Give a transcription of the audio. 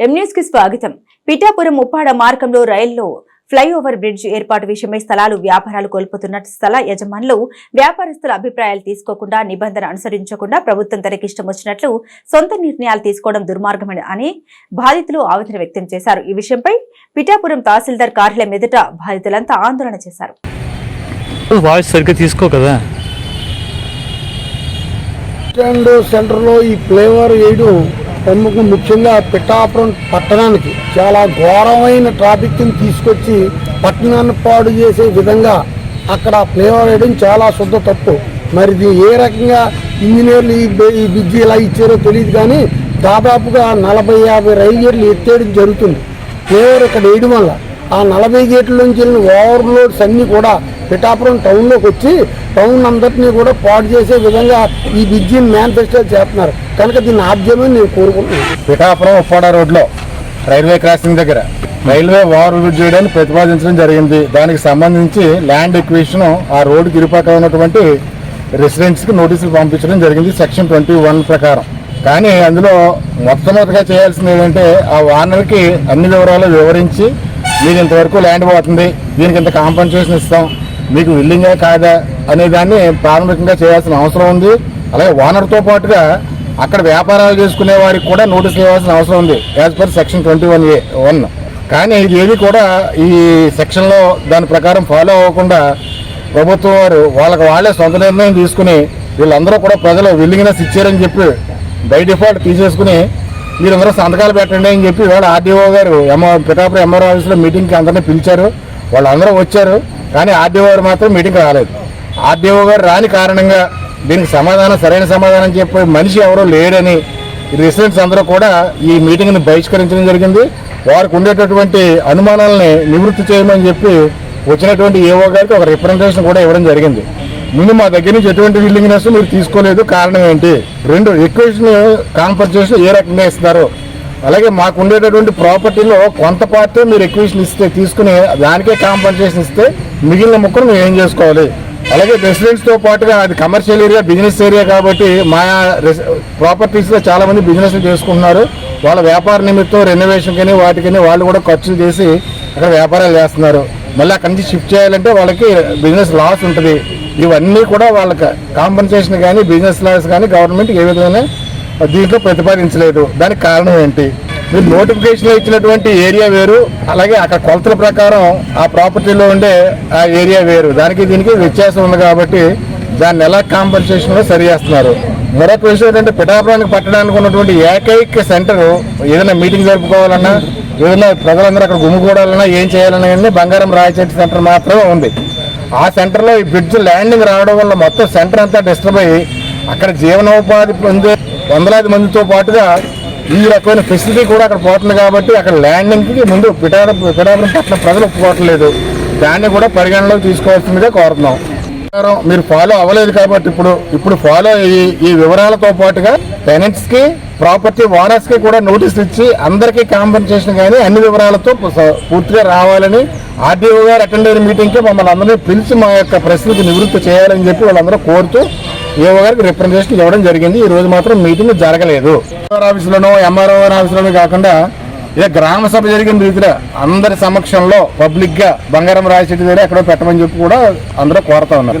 ఎం న్యూస్కి స్వాగతం. పిఠాపురం ఉప్పాడ మార్గంలో రైల్లో ఫ్లైఓవర్ బ్రిడ్జ్ ఏర్పాటు విషయమై స్థలాలు వ్యాపారాలు కోల్పోతున్న స్థల యజమానులు వ్యాపారస్తుల అభిప్రాయాలు తీసుకోకుండా నిబంధన అనుసరించకుండా ప్రభుత్వం తనకిష్టం వచ్చినట్లు సొంత నిర్ణయాలు తీసుకోవడం దుర్మార్గమని అని బాధితులు ఆవేదన వ్యక్తం చేశారు. ఈ విషయంపై పిఠాపురం తహసీల్దార్ కార్యాలయం ఎదుట బాధితులంతా ఆందోళన చేశారు. వాయిస్ సరిగ్గా తీసుకో కదా. స్టాండ్ సెంటర్లో ఈ ఫ్లేవర్ వేయడం ప్రముఖ ముఖ్యంగా పిఠాపురం పట్టణానికి చాలా ఘోరమైన ట్రాఫిక్ని తీసుకొచ్చి పట్టణాన్ని పాడు చేసే విధంగా అక్కడ ఫ్లేవర్ వేయడం చాలా శుద్ధ తప్పు. మరి ఏ రకంగా ఇంజనీర్లు ఈ ఈ బ్రిడ్జి ఎలా ఇచ్చారో తెలియదు కానీ దాదాపుగా నలభై యాభై రైలు గేట్లు ఎత్తేయడం జరుగుతుంది. ఫ్లేవర్ ఇక్కడ వేయడం వల్ల ఆ నలభై గేట్ల నుంచి వెళ్ళిన ఓవర్లోడ్స్ అన్నీ కూడా పిఠాపురం టౌన్లోకి వచ్చి టౌన్ అందరినీ కూడా పాడు చేసే విధంగా ఈ బ్రిడ్జిని మేనిఫెస్టో చేస్తున్నారు. కనుక దీన్ని ఆద్యమని నేను కోరుకుంటున్నాను. పిఠాపురం ఉప్పాడ రోడ్లో రైల్వే క్రాసింగ్ దగ్గర రైల్వే ఓవర్ బ్రిడ్జ్ చేయడానికి ప్రతిపాదించడం జరిగింది. దానికి సంబంధించి ల్యాండ్ ఎక్విషన్ ఆ రోడ్డుకి ఇరుపక్క ఉన్నటువంటి రెసిడెంట్స్కి నోటీసులు పంపించడం జరిగింది సెక్షన్ ట్వంటీ వన్ ప్రకారం. కానీ అందులో మొట్టమొదటిగా చేయాల్సింది ఏంటంటే ఆ వానర్కి అన్ని వివరాలు వివరించి మీకు ఇంతవరకు ల్యాండ్ పోతుంది దీనికి ఇంత కాంపన్సేషన్ ఇస్తాం మీకు విల్లింగే కాదా అనే దాన్ని ప్రాథమికంగా చేయాల్సిన అవసరం ఉంది. అలాగే ఓనర్తో పాటుగా అక్కడ వ్యాపారాలు చేసుకునే వారికి కూడా నోటీసులు ఇవ్వాల్సిన అవసరం ఉంది as per section twenty one A one కానీ ఇది ఏది కూడా ఈ సెక్షన్లో దాని ప్రకారం ఫాలో అవ్వకుండా ప్రభుత్వం వారు వాళ్ళకి వాళ్ళే సొంత నిర్ణయం తీసుకుని వీళ్ళందరూ కూడా ప్రజలు విల్లింగ్నెస్ ఇచ్చారని చెప్పి బై డిఫాల్ట్ తీసేసుకుని మీరందరూ సంతకాలు పెట్టండి అని చెప్పి వాళ్ళ ఆర్డీఓ గారు ఎంఆ పిఠాపురం ఎంఆర్ఓ ఆఫీస్లో మీటింగ్కి అందరినీ పిలిచారు. వాళ్ళందరూ వచ్చారు. కానీ ఆర్డీఓ గారు మాత్రం మీటింగ్ రాలేదు. ఆర్డీఓ గారు రాని కారణంగా దీనికి సమాధానం సరైన సమాధానం చెప్పే మనిషి ఎవరో లేడని రెసిడెంట్స్ అందరూ కూడా ఈ మీటింగ్ని బహిష్కరించడం జరిగింది. వారికి ఉండేటటువంటి అనుమానాలని నివృత్తి చేయమని చెప్పి వచ్చినటువంటి ఏఓ గారికి ఒక రిప్రజెంటేషన్ కూడా ఇవ్వడం జరిగింది. ముందు మా దగ్గర నుంచి ఎటువంటి విల్లింగ్నెస్ మీరు తీసుకోలేదు. కారణం ఏంటి? రెండు ఎక్వేషన్ కాన్ఫర్జేషన్ ఏ రకంగా ఇస్తారు? అలాగే మాకు ఉండేటటువంటి ప్రాపర్టీలో కొంత పార్టీ మీరు ఎక్విషన్ ఇస్తే తీసుకుని దానికే కాంపన్సేషన్ ఇస్తే మిగిలిన ముక్కలు మేము ఏం చేసుకోవాలి? అలాగే రెసిడెంట్స్తో పాటుగా అది కమర్షియల్ ఏరియా బిజినెస్ ఏరియా కాబట్టి మా ప్రాపర్టీస్లో చాలామంది బిజినెస్లు చేసుకుంటున్నారు. వాళ్ళ వ్యాపార నిమిత్తం రెనోవేషన్ కానీ వాటికని వాళ్ళు కూడా ఖర్చులు చేసి అక్కడ వ్యాపారాలు చేస్తున్నారు. మళ్ళీ అక్కడి నుంచి షిఫ్ట్ చేయాలంటే వాళ్ళకి బిజినెస్ లాస్ ఉంటుంది. ఇవన్నీ కూడా వాళ్ళకి కాంపన్సేషన్ కానీ బిజినెస్ లాస్ కానీ గవర్నమెంట్ ఏ విధంగా దీంట్లో ప్రతిపాదించలేదు. దానికి కారణం ఏంటి? మీరు నోటిఫికేషన్ ఇచ్చినటువంటి ఏరియా వేరు అలాగే అక్కడ కొలతల ప్రకారం ఆ ప్రాపర్టీలో ఉండే ఆ ఏరియా వేరు. దానికి దీనికి వ్యత్యాసం ఉంది కాబట్టి దాన్ని ఎలా కాంపన్సేషన్లో సరి చేస్తున్నారు? మరొక విషయం ఏంటంటే పిఠాపురానికి పట్టడానికి ఉన్నటువంటి ఏకైక సెంటర్ ఏదైనా మీటింగ్ జరుపుకోవాలన్నా ఏదైనా ప్రజలందరూ అక్కడ గుమ్ముకూడాలన్నా ఏం చేయాలన్నా కానీ బంగారం రాయచేటి సెంటర్ మాత్రమే ఉంది. ఆ సెంటర్లో ఈ బ్రిడ్జ్ ల్యాండింగ్ రావడం వల్ల మొత్తం సెంటర్ అంతా డిస్టర్బ్ అయ్యి అక్కడ జీవనోపాధి పొందే వందలాది మందితో పాటుగా ఈ రకమైన ఫెసిలిటీ కూడా అక్కడ పోతుంది కాబట్టి అక్కడ ల్యాండింగ్కి ముందు పిఠాపురం పిఠాపురం పట్ల ప్రజలు ఒప్పుకోవట్లేదు. దాన్ని కూడా పరిగణలోకి తీసుకోవాల్సిందిగా కోరుతున్నాం. మీరు ఫాలో అవ్వలేదు కాబట్టి ఇప్పుడు ఇప్పుడు ఫాలో అయ్యి ఈ వివరాలతో పాటుగా టెనెంట్స్కి ప్రాపర్టీ ఓనర్స్కి కూడా నోటీస్ ఇచ్చి అందరికీ కాంపెన్సేషన్ కానీ అన్ని వివరాలతో పూర్తిగా రావాలని ఆర్డీఓ గారు అటెండ్ అయిన మీటింగ్కి మమ్మల్ని అందరినీ పిలిచి మా యొక్క ప్రశ్నలకు నివృత్తి చేయాలని చెప్పి వాళ్ళందరూ కోరుతూ ఏఓ గారికి రిప్రజెంటేషన్ ఇవ్వడం జరిగింది. ఈ రోజు మాత్రం మీటింగ్ జరగలేదు. ఆఫీసులోనో ఎంఆర్ఓ ఆఫీసులోనో కాకుండా ఇక గ్రామ సభ జరిగిన రీతిలో అందరి సమక్షంలో పబ్లిక్గా బంగారం రాయ దగ్గర ఎక్కడో పెట్టమని చెప్పి కూడా అందరూ కోరుతా ఉన్నారు.